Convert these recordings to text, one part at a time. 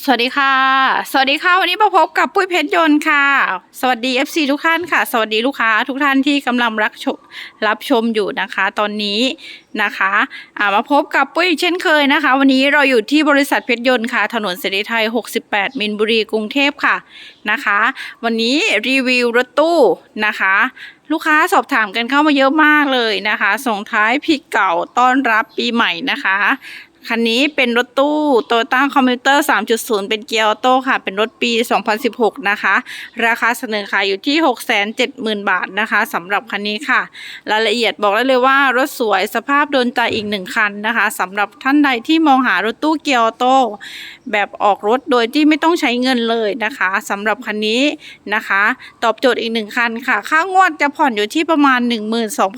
สวัสดีค่ะ สวัสดีค่ะ วันนี้มาพบกับปุ้ยเพชรยนต์ค่ะ สวัสดี FC ทุกท่านค่ะ สวัสดีลูกค้าทุกท่านที่กำลังรับชมรับชมอยู่นะคะ ตอนนี้นะคะมาพบกับปุ้ยเช่นเคยนะคะ วันนี้เราอยู่ที่บริษัทเพชรยนต์ค่ะ ถนนเสรีไทย 68 มินบุรีกรุงเทพค่ะนะคะ วันนี้รีวิวรถตู้นะคะลูกค้าสอบถามกันเข้ามาเยอะมากเลยนะคะ ส่งท้ายปีเก่าต้อนรับปีใหม่นะคะ คันนี้เป็นรถตู้โตโยต้าคอมพิวเตอร์ 3.0 เป็นเกียร์ออโต้ค่ะ เป็นรถปี 2016 นะคะ ราคาเสนอขายอยู่ที่ 670,000 บาทนะคะสำหรับคันนี้ค่ะ รายละเอียดบอกได้เลยว่ารถสวยสภาพโดนใจอีกหนึ่งคันนะคะสำหรับท่านใดที่มองหารถตู้เกียร์ออโต้แบบออกรถโดยที่ไม่ต้องใช้เงินเลยนะคะสำหรับคันนี้นะคะ ตอบโจทย์อีกหนึ่งคันค่ะ ค่างวดจะผ่อนอยู่ที่ประมาณ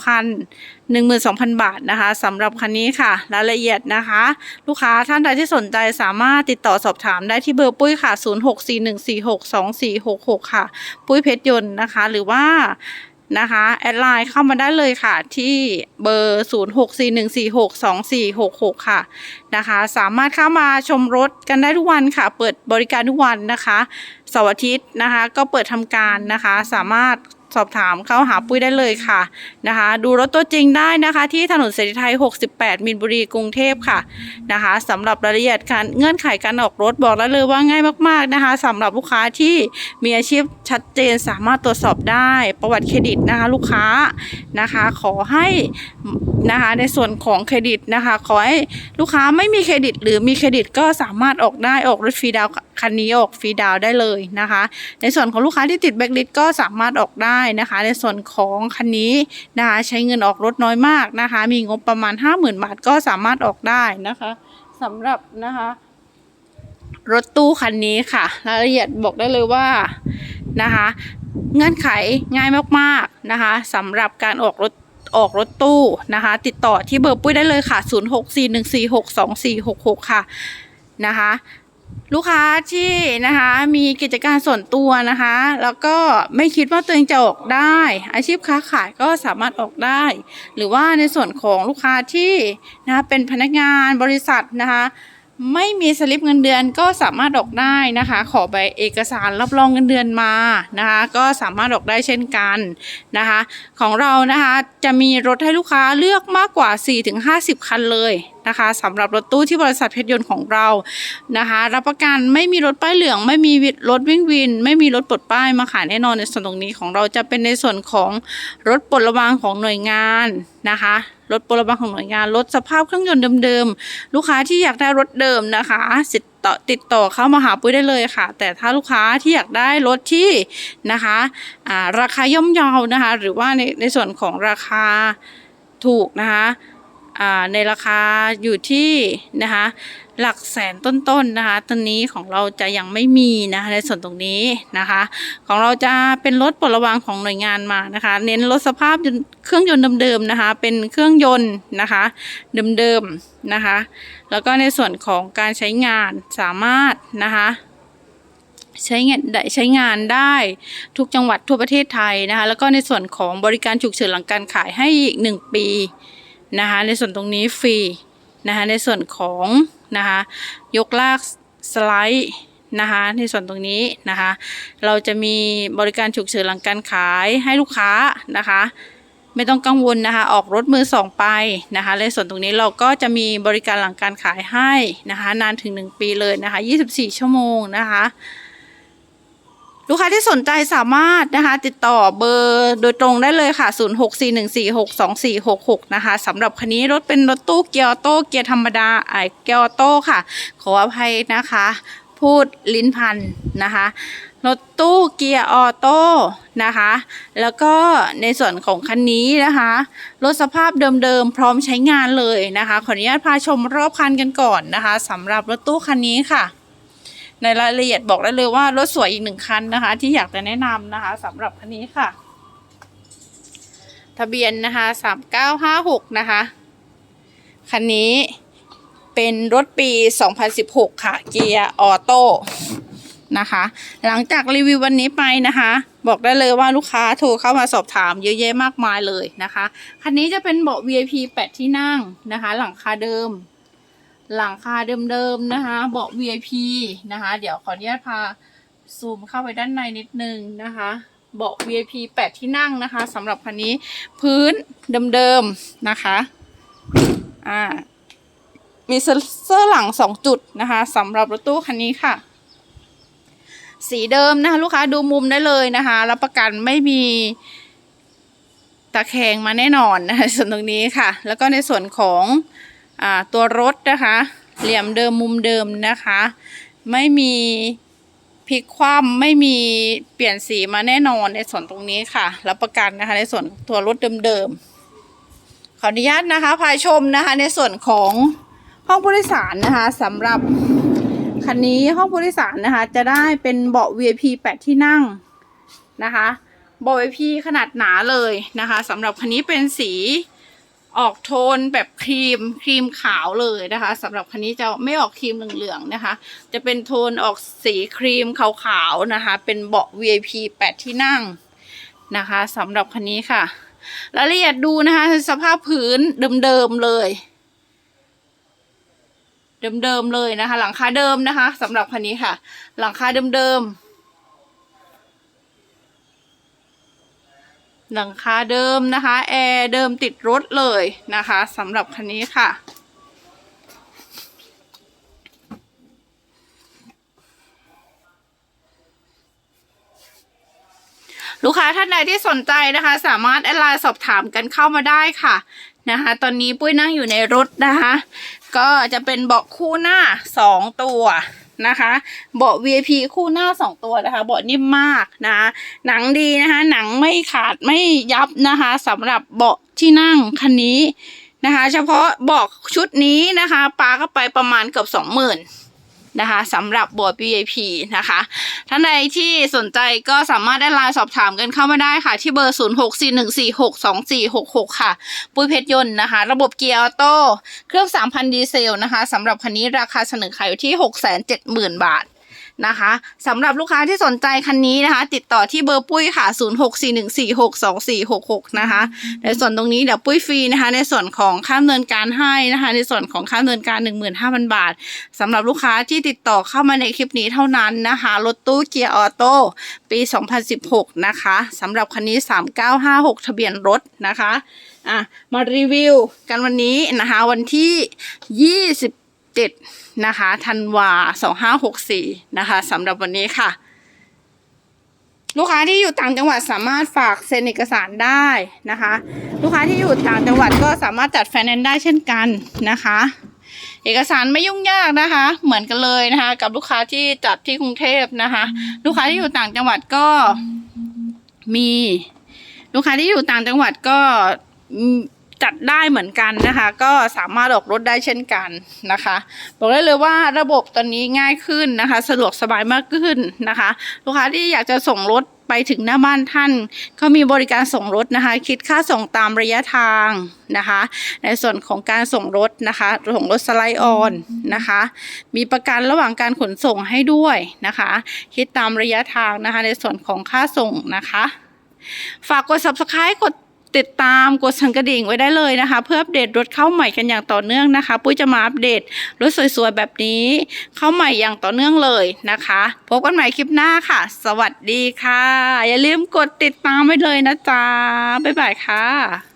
12,000 12,000 บาทนะคะสำหรับคันนี้ค่ะรายละเอียดนะคะ ลูกค้าท่านใดที่สนใจสามารถติดต่อสอบถามได้ที่เบอร์ปุ้ยค่ะ 0641462466 ค่ะ ปุ้ยเพชรยนต์นะคะ หรือว่านะคะแอดไลน์เข้ามาได้เลยค่ะที่เบอร์ 0641462466 ค่ะนะคะสามารถเข้ามาชมรถกันได้ทุกวันค่ะ เปิดบริการทุกวันนะคะเสาร์อาทิตย์นะคะ ก็เปิดทำการนะคะสามารถ สอบถามเข้าหาปุ้ยได้เลยค่ะนะคะ ดูรถตัวจริงได้นะคะ ที่ถนนเสรีไทย 68 มินบุรีกรุงเทพค่ะนะคะสำหรับรายละเอียดการเงื่อนไขการออกรถบอกได้เลยว่าง่ายมาก ๆนะคะสำหรับลูกค้าที่มีอาชีพชัดเจนสามารถตรวจสอบได้ประวัติเครดิตนะคะ ลูกค้านะคะ ขอให้นะคะในส่วนของเครดิตนะคะ ขอให้ลูกค้าไม่มีเครดิต หรือมีเครดิตก็สามารถออกได้ออกรถฟรีดาวคันนี้ออกฟรีดาวได้เลยนะคะ ในส่วนของลูกค้าที่ติดแบล็คลิสก็สามารถออกได้นะคะ ในส่วนของคันนี้นะคะใช้เงินออกรถน้อยมากนะคะ มีงบประมาณ 50,000 บาทก็สามารถออกได้นะคะสำหรับนะคะรถตู้คันนี้ค่ะรายละเอียดบอกได้เลยว่านะคะเงื่อนไขง่ายมากๆนะคะสำหรับการออกรถออกรถตู้นะคะ ติดต่อที่เบอร์ปุ้ยได้เลยค่ะ 0641462466 ค่ะนะคะ ลูกค้าที่นะคะมีกิจการส่วนตัวนะคะ แล้วก็ไม่คิดว่าตัวเองจะออกได้ อาชีพค้าขายก็สามารถออกได้ หรือว่าในส่วนของลูกค้าที่นะคะเป็นพนักงานบริษัทนะคะ ไม่มีสลิปเงินเดือนก็สามารถออกได้นะคะ ขอใบเอกสารรับรองเงินเดือนมานะคะ ก็สามารถออกได้เช่นกันนะคะ ของเรานะคะจะมีรถให้ลูกค้าเลือกมากกว่า 4-50 คันเลยนะคะสำหรับรถตู้ที่บริษัทเพชรยนต์ของเรานะคะรับประกันไม่มีรถป้ายเหลือง ไม่มีรถวิ่งวิน ไม่มีรถปลดป้ายมาขายแน่นอนในส่วนตรงนี้ของเราจะเป็นในส่วนของรถปลดระวางของหน่วยงานนะคะ ลดประวางของหน่วยงานลดสภาพเครื่องยนต์เดิมๆ ลูกค้าที่อยากได้รถเดิมนะคะติดต่อติดต่อเข้ามาหาปุ้ยได้เลยค่ะ แต่ถ้าลูกค้าที่อยากได้รถที่นะคะอ่าราคาย่อมเยานะคะ หรือว่าในในส่วนของราคาถูกนะคะอ่าในราคาอยู่ที่นะคะ หลักแสนต้นๆนะคะ ตอนนี้ของเราจะยังไม่มีนะคะในส่วนตรงนี้นะคะ ของเราจะเป็นรถปลดระวางของหน่วยงานมานะคะ เน้นรถสภาพเครื่องยนต์เดิมๆนะคะ เป็นเครื่องยนต์นะคะเดิมๆนะคะ แล้วก็ในส่วนของการใช้งานสามารถนะคะใช้งานใช้งานได้ทุกจังหวัดทั่วประเทศไทยนะคะแล้วก็ในส่วนของบริการฉุกเฉินหลังการขายให้อีกหนึ่งปีนะคะในส่วนตรงนี้ฟรี นะคะในส่วนของนะคะยกลากสไลด์นะคะในส่วนตรงนี้นะคะเราจะมีบริการฉุกเฉินหลังการขายให้ลูกค้านะคะไม่ต้องกังวลนะคะ ออกรถมือสองไปนะคะในส่วนตรงนี้เราก็จะมีบริการหลังการขายให้นะคะนานถึง 1 ปีเลยนะคะ 24 ชั่วโมงนะคะ ลูกค้าที่สนใจสามารถนะคะ ติดต่อเบอร์โดยตรงได้เลยค่ะ 0641462466 นะคะสำหรับคันนี้รถเป็นรถตู้เกียร์ออโต้เกียร์ธรรมดาไอเกียร์ออโต้ค่ะ ขออภัยนะคะ พูดลิ้นพันนะคะรถตู้เกียร์ออโต้นะคะ แล้วก็ในส่วนของคันนี้นะคะ รถสภาพเดิมๆ พร้อมใช้งานเลยนะคะ ขออนุญาตพาชมรอบคันกันก่อนนะคะสำหรับรถตู้คันนี้ค่ะ ในรายละเอียดบอกได้เลยว่ารถสวยอีกหนึ่งคันนะคะ ที่อยากจะแนะนำนะคะสำหรับคันนี้ค่ะ ทะเบียนนะคะสามเก้าห้าหกนะคะคันนี้เป็นรถปี 2016 ค่ะ เกียร์ออโต้นะคะ หลังจากรีวิววันนี้ไปนะคะ บอกได้เลยว่าลูกค้าโทรเข้ามาสอบถามเยอะแยะมากมายเลยนะคะ คันนี้จะเป็นเบาะ VIP 8 ที่นั่งนะคะ หลังคาเดิม หลังคาเดิมๆนะคะ เบาะ VIP นะคะ เดี๋ยวขออนุญาตพาซูมเข้าไปด้านในนิดนึงนะคะเบาะ VIP 8 ที่นั่งนะคะสำหรับคันนี้พื้นเดิมๆนะคะอ่ามีเซอร์หลัง 2 จุดนะคะสำหรับรถตู้คันนี้ค่ะ สีเดิมนะคะลูกค้าดูมุมได้เลยนะคะรับประกันไม่มีตะแคงมาแน่นอนนะคะส่วนตรงนี้ค่ะ แล้วก็ในส่วนของ ตัวรถนะคะ เหลี่ยมเดิมมุมเดิมนะคะ ไม่มีพลิกคว่ำไม่มีเปลี่ยนสีมาแน่นอนในส่วนตรงนี้ค่ะ รับประกันนะคะในส่วนตัวรถเดิมๆขออนุญาตนะคะพาชมนะคะ ในส่วนของห้องผู้โดยสารนะคะสำหรับคันนี้ห้องผู้โดยสารนะคะ จะได้เป็นเบาะ VIP 8 ที่นั่งนะคะเบาะ VIP ขนาดหนาเลยนะคะสำหรับคันนี้เป็นสี ออกโทนแบบครีมครีมขาวเลยนะคะสำหรับคันนี้จะไม่ออกครีมเหลืองๆนะคะ จะเป็นโทนออกสีครีมขาวๆนะคะ เป็นเบาะ VIP 8 ที่นั่งนะคะสำหรับคันนี้ค่ะรายละเอียดดูนะคะ สภาพพื้นเดิมๆเลย เดิมๆเลยนะคะ หลังคาเดิมนะคะสำหรับคันนี้ค่ะ หลังคาเดิมๆ หลังคาเดิมนะคะแอร์เดิมติดรถเลยนะคะสำหรับคันนี้ค่ะ ลูกค้าท่านใดที่สนใจนะคะ สามารถแอดไลน์สอบถามกันเข้ามาได้ค่ะนะคะ ตอนนี้ปุ้ยนั่งอยู่ในรถนะคะ ก็จะเป็นเบาะคู่หน้าสองตัว นะคะเบาะ VIP คู่หน้าสองตัวนะคะเบาะนิ่มมากนะคะหนังดีนะคะ หนังไม่ขาดไม่ยับนะคะสำหรับเบาะที่นั่งคันนี้นะคะ เฉพาะเบาะชุดนี้นะคะปาก็ไปประมาณเกือบสองหมื่น นะคะสำหรับบอร์ด VIP นะคะท่านใดที่สนใจก็สามารถได้ไลน์สอบถามกันเข้ามาได้ค่ะ ที่เบอร์ 0641462466 ค่ะ ปุ้ยเพชรยนต์นะคะ ระบบเกียร์ออโต้เครื่อง 3,000 ดีเซลนะคะสำหรับคันนี้ราคาเสนอขายอยู่ที่ 670,000 บาท นะคะสำหรับลูกค้าที่สนใจคันนี้นะคะ ติดต่อที่เบอร์ปุ้ยค่ะ 0641462466 นะคะ ในส่วนตรงนี้เดี๋ยวปุ้ยฟรีนะคะ ในส่วนของค่าดำเนินการให้นะคะ ในส่วนของค่าดำเนินการ 15,000 บาทสำหรับลูกค้าที่ติดต่อเข้ามาในคลิปนี้เท่านั้นนะคะรถตู้เกียร์ออโต้ปี 2016 นะคะสำหรับคันนี้ 3956 ทะเบียนรถนะคะอะมารีวิวกันวันนี้นะคะ วันที่ 27นะคะธันวา 2564 นะคะสำหรับวันนี้ค่ะ ลูกค้าที่อยู่ต่างจังหวัดสามารถฝากเซ็นเอกสารได้นะคะ ลูกค้าที่อยู่ต่างจังหวัดก็สามารถจัดไฟแนนได้เช่นกันนะคะ เอกสารไม่ยุ่งยากนะคะ เหมือนกันเลยนะคะ กับลูกค้าที่จัดที่กรุงเทพนะคะ ลูกค้าที่อยู่ต่างจังหวัดก็มี ลูกค้าที่อยู่ต่างจังหวัดก็ จัดได้เหมือนกันนะคะ ก็สามารถออกรถได้เช่นกันนะคะ บอกได้เลยว่าระบบตอนนี้ง่ายขึ้นนะคะ สะดวกสบายมากขึ้นนะคะ ลูกค้าที่อยากจะส่งรถไปถึงหน้าบ้านท่านเขามีบริการส่งรถนะคะ คิดค่าส่งตามระยะทางนะคะ ในส่วนของการส่งรถนะคะส่งรถสไลด์ออนนะคะ มีประกันระหว่างการขนส่งให้ด้วยนะคะ คิดตามระยะทางนะคะ ในส่วนของค่าส่งนะคะ ฝากกด subscribe กด ติดตามกดสั่นกระดิ่งไว้ได้เลยนะคะ เพื่ออัปเดตรถเข้าใหม่กันอย่างต่อเนื่องนะคะ ปุ้ยจะมาอัปเดตรถสวยๆแบบนี้ เข้าใหม่อย่างต่อเนื่องเลยนะคะ พบกันใหม่คลิปหน้าค่ะ สวัสดีค่ะ อย่าลืมกดติดตามไว้เลยนะจ๊ะบ๊ายบายค่ะ